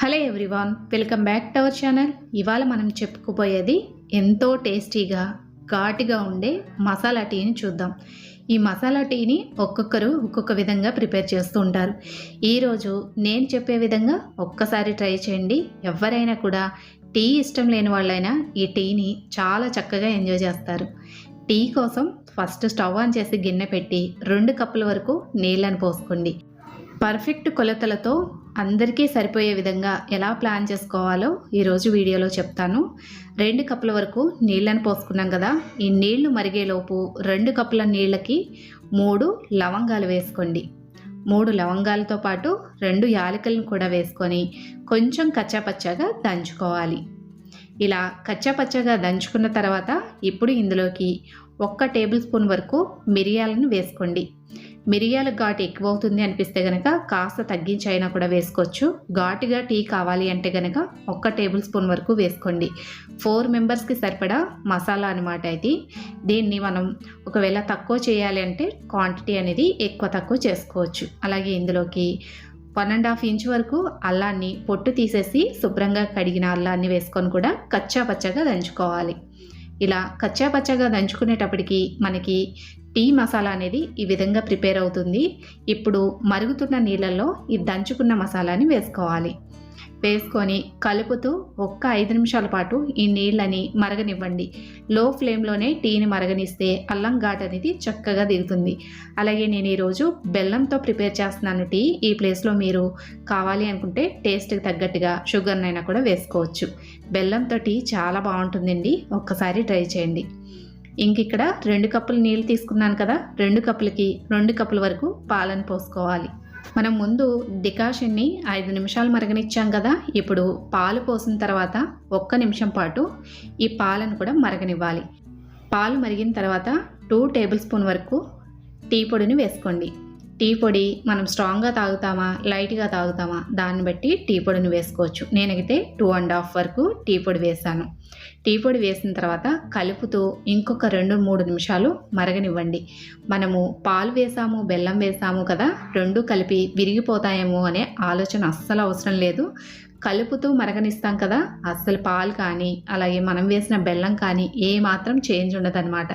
Hello everyone welcome back to our channel. ఇవాళ మనం చెప్పుకోబోయేది ఎంతో టేస్టీగా ఘాటుగా ఉండే మసాలా టీని చూద్దాం. ఈ మసాలా టీని ఒక్కొక్కరు ఒక్కొక్క విధంగా ప్రిపేర్ చేస్తూ ఉంటారు. ఈరోజు నేను చెప్పే విధంగా ఒక్కసారి ట్రై చేయండి. ఎవరైనా కూడా టీ ఇష్టం లేని వాళ్ళైనా ఈ టీని చాలా చక్కగా ఎంజాయ్ చేస్తారు. టీ కోసం ఫస్ట్ స్టవ్ ఆన్ చేసి గిన్నె పెట్టి రెండు కప్పుల వరకు నీళ్ళని పోసుకోండి. పర్ఫెక్ట్ కొలతలతో అందరికీ సరిపోయే విధంగా ఎలా ప్లాన్ చేసుకోవాలో ఈరోజు వీడియోలో చెప్తాను. రెండు కప్పుల వరకు నీళ్ళని పోసుకున్నాం కదా ఈ నీళ్ళు మరిగేలోపు రెండు కప్పుల నీళ్ళకి మూడు లవంగాలు వేసుకోండి. మూడు లవంగాలతో పాటు రెండు యాలకులను కూడా వేసుకొని కొంచెం కచ్చాపచ్చాగా దంచుకోవాలి. ఇలా కచ్చాపచ్చాగా దంచుకున్న తర్వాత ఇప్పుడు ఇందులోకి ఒక్క టేబుల్ స్పూన్ వరకు మిరియాలను వేసుకోండి. మిరియాల ఘాటు ఎక్కువ అవుతుంది అనిపిస్తే కనుక కాస్త తగ్గించి అయినా కూడా వేసుకోవచ్చు. ఘాటుగా టీ కావాలి అంటే కనుక ఒక్క టేబుల్ స్పూన్ వరకు వేసుకోండి. ఫోర్ మెంబర్స్కి సరిపడా మసాలా అనమాట ఇది. దీన్ని మనం ఒకవేళ తక్కువ చేయాలి అంటే క్వాంటిటీ అనేది ఎక్కువ తక్కువ చేసుకోవచ్చు. అలాగే ఇందులోకి వన్ అండ్ హాఫ్ ఇంచ్ వరకు అల్లాన్ని పొట్టు తీసేసి శుభ్రంగా కడిగిన అల్లాన్ని వేసుకొని కూడా కచ్చా పచ్చగా దంచుకోవాలి. ఇలా కచ్చాపచ్చాగా దంచుకునేటప్పటికీ దంచుకునేటప్పటికి మనకి టీ మసాలా అనేది ఈ విధంగా ప్రిపేర్ అవుతుంది. ఇప్పుడు మరుగుతున్న నీళ్ళల్లో ఈ దంచుకున్న మసాలాని వేసుకోవాలి. వేసుకొని కలుపుతూ ఒక్క ఐదు నిమిషాల పాటు ఈ నీళ్ళని మరగనివ్వండి. లో ఫ్లేమ్లోనే టీని మరగనిస్తే అల్లం ఘాట్ అనేది చక్కగా దిగుతుంది. అలాగే నేను ఈరోజు బెల్లంతో ప్రిపేర్ చేస్తున్నాను టీ. ఈ ప్లేస్లో మీరు కావాలి అనుకుంటే టేస్ట్కి తగ్గట్టుగా షుగర్నైనా కూడా వేసుకోవచ్చు. బెల్లంతో టీ చాలా బాగుంటుందండి. ఒక్కసారి ట్రై చేయండి. ఇంక ఇక్కడ రెండు కప్పులు నీళ్ళు తీసుకున్నాను కదా. రెండు కప్పులకి రెండు కప్పుల వరకు పాలను పోసుకోవాలి. మనం ముందు డికాషన్ని ఐదు నిమిషాలు మరగనిచ్చాం కదా. ఇప్పుడు పాలు పోసిన తర్వాత ఒక్క నిమిషం పాటు ఈ పాలను కూడా మరగనివ్వాలి. పాలు మరిగిన తర్వాత టూ టేబుల్ స్పూన్ వరకు టీ పొడిని వేసుకోండి. టీ పొడి మనం స్ట్రాంగ్గా తాగుతామా? లైట్గా తాగుతామా? దాన్ని బట్టి టీ పొడిని వేసుకోవచ్చు. నేనైతే టూ అండ్ హాఫ్ వరకు టీ పొడి వేసాను. టీ పొడి వేసిన తర్వాత కలుపుతూ ఇంకొక రెండు మూడు నిమిషాలు మరగనివ్వండి. మనము పాలు వేసాము బెల్లం వేసాము కదా? రెండు కలిపి విరిగిపోతాయేమో అనే ఆలోచన అస్సలు అవసరం లేదు. కలుపుతూ మరగనిస్తాం కదా అస్సలు పాలు కానీ అలాగే మనం వేసిన బెల్లం కానీ ఏ మాత్రం చేంజ్ ఉండదన్నమాట.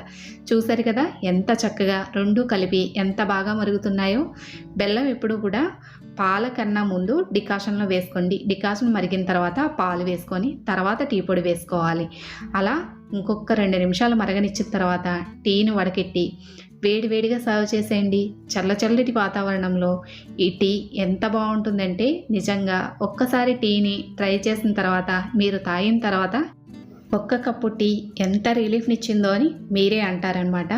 చూసారు కదా ఎంత చక్కగా రెండు కలిపి ఎంత బాగా మరుగుతున్నాయో. బెల్లం ఎప్పుడు కూడా పాల కన్నా ముందు డికాషన్లో వేసుకోండి. డికాషన్ మరిగిన తర్వాత పాలు వేసుకొని తర్వాత టీ పొడి వేసుకోవాలి. అలా ఇంకొక రెండు నిమిషాలు మరగనిచ్చిన తర్వాత టీని వడకెట్టి వేడివేడిగా సర్వ్ చేసేయండి. చల్ల చల్లటి వాతావరణంలో ఈ టీ ఎంత బాగుంటుందంటే నిజంగా ఒక్కసారి టీని ట్రై చేసిన తర్వాత మీరు తాగిన తర్వాత ఒక్క కప్పు టీ ఎంత రిలీఫ్నిచ్చిందో అని మీరే అంటారనమాట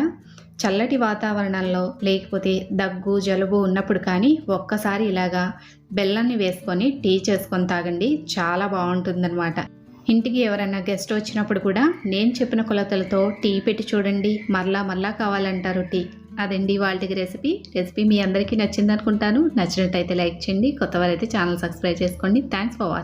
చల్లటి వాతావరణంలో లేకపోతే దగ్గు జలుబు ఉన్నప్పుడు కానీ ఒక్కసారి ఇలాగా బెల్లాన్ని వేసుకొని టీ చేసుకొని తాగండి. చాలా బాగుంటుందన్నమాట. ఇంటికి ఎవరైనా గెస్ట్ వచ్చినప్పుడు కూడా నేను చెప్పిన కొలతలతో టీ పెట్టి చూడండి మరలా మరలా కావాలంటారు టీ. అదండి వాళ్ళకి రెసిపీ. రెసిపీ మీ అందరికీ నచ్చింది అనుకుంటాను నచ్చినట్టయితే లైక్ చేయండి కొత్త వారైతే ఛానల్ సబ్స్క్రైబ్ చేసుకోండి. Thanks for watching